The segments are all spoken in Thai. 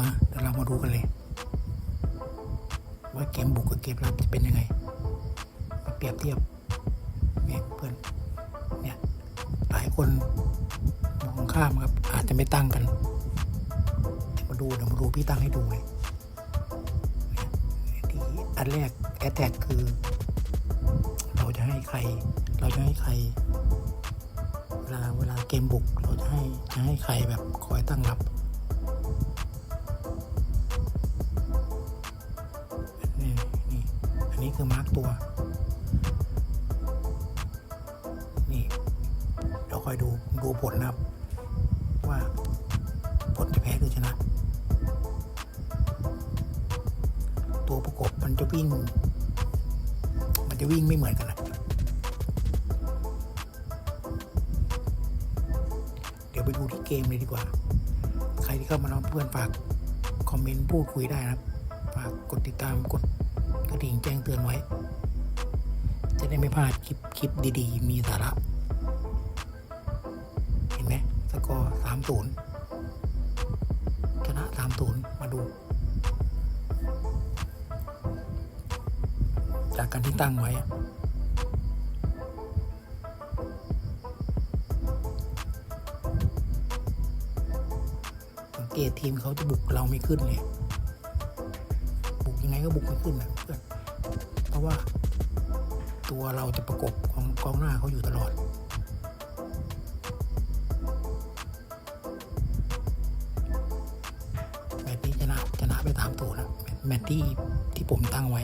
มาเดี๋ยวเรามาดูกันเลย ว่าเกมบุกกับเกมรับจะเป็นยังไงมาเปรียบเทียบเนี่ยเพื่อนเนี่ยหลายคนมองข้ามครับ อาจจะไม่ตั้งกันมาดูเดี๋ยวมาดูพี่ตั้งให้ดูเลยเนี่ยที่อันแรกแอตแทกคือ เราจะให้ใคร เราจะให้ใครเวลาเวลาเกมบุกเราจะให้จะให้ใครแบบคอยตั้งรับ อันนี้คือมาร์กตัว นี่เดี๋ยวคอยดูดูผลนะครับ ว่าผลจะแพ้หรือชนะ ตัวประกบมันจะวิ่ง มันจะวิ่งไม่เหมือนกันนะเดี๋ยวไปดูที่เกมเลยดีกว่า ใครที่เข้ามาน้องเพื่อนฝาก คอมเมนต์พูดคุยได้นะครับ ฝากกดติดตามกด กระดิ่งแจ้งเตือนไว้ จะได้ไม่พลาดคลิปคลิปดีๆ มีสาระ เห็นไหมสกอร์สามศูนย์ชนะสามศูนย์มาดู จากการที่ตั้งไว้สังเกตทีมเขาจะบุกเราไม่ขึ้นเลย ไงก็บุกไม่ขึ้นนะเพื่อนเพราะว่า ตัวเราจะประกบของกองหน้าเขาอยู่ตลอดแมตช์นี้ชนะชนะไปตามตัวนะแมตที่ที่ผมตั้งไว้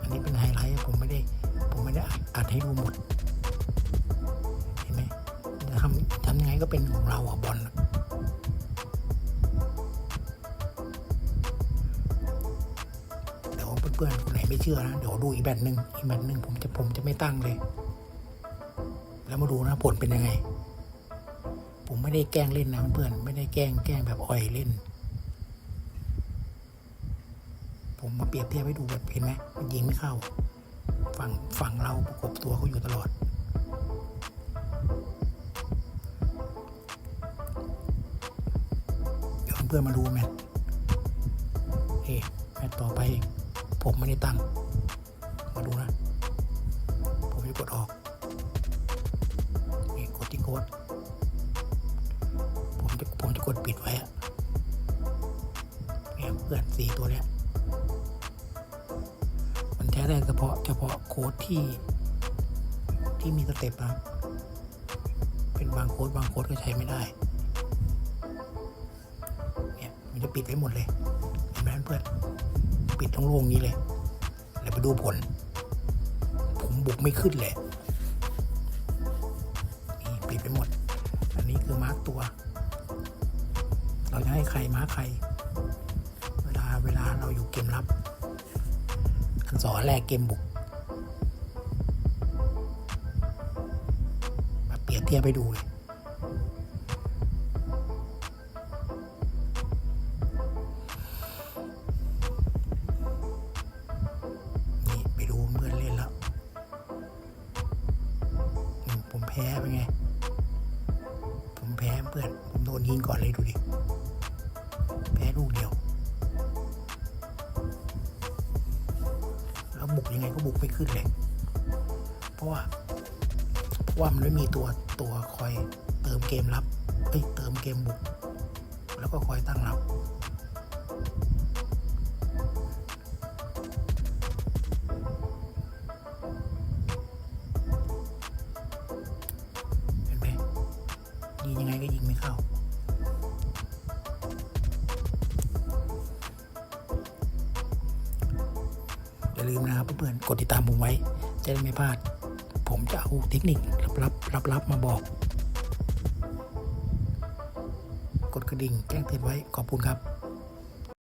อันนี้เป็นไฮไลท์ผมไม่ได้ ผมไม่ได้อัดให้ดูหมด เห็นไหมจะทำทำยังไงก็เป็นของเราอะบอลอะ เพื่อนคนไหนไม่เชื่อนะ เดี๋ยวดูอีกแบตหนึ่งอีกแบตหนึ่งผมจะผมจะไม่ตั้งเลย แล้วมาดูนะผลเป็นยังไง ผมไม่ได้แกล้งเล่นนะเพื่อนไม่ได้แกล้งแกล้งแบบอ่อยเล่น ผมมาเปรียบเทียบให้ดูแบบเห็นไหมมันยิงไม่เข้า ฝั่งฝั่งเราประกบตัวเขาอยู่ตลอดเดี๋ยวเพื่อนมาดูแมตช์เฮ้แมตช์ต่อไป ผมไม่ได้ตั้ง มาดูนะ ผมจะกดออก นี่กดที่โค้ดผมจะผมจะกดปิดไว้เนี่ยเพื่อนสี่ตัวเนี้ยมันใช้ได้เฉพาะเฉพาะโค้ดที่ ที่มีสเต็ปนะเป็นบางโค้ดบางโค้ดก็ใช้ไม่ได้เนี่ยมันจะปิดไว้หมดเลยเห็นไหมเพื่อน ปิดตรงโล่งนี้เลยแล้วไปดูผล ผมบุกไม่ขึ้นเลยนี่ปิดไปหมด อันนี้คือมาร์กตัว เราจะให้ใครมาร์กใคร เวลาเวลาเราอยู่เกมรับ อันสอนแรกเกมบุกมาเปรียบเทียบไปดูเลย ผมแพ้ไปไง ผมแพ้เพื่อน ผมโดนยิงก่อนเลยดูดิ แพ้ลูกเดียว แล้วบุกยังไงก็บุกไม่ขึ้นเลย เพราะว่าเพราะว่ามันไม่มีตัวตัวคอยเติมเกมรับเอ้ยเติมเกมบุก แล้วก็คอยตั้งรับ ลืมนะครับเพื่อนๆกดติดตามผมไว้ จะได้ไม่พลาด ผมจะเอาเทคนิคลับๆลับๆมาบอก กดกระดิ่งแจ้งเตือนไว้ขอบคุณครับ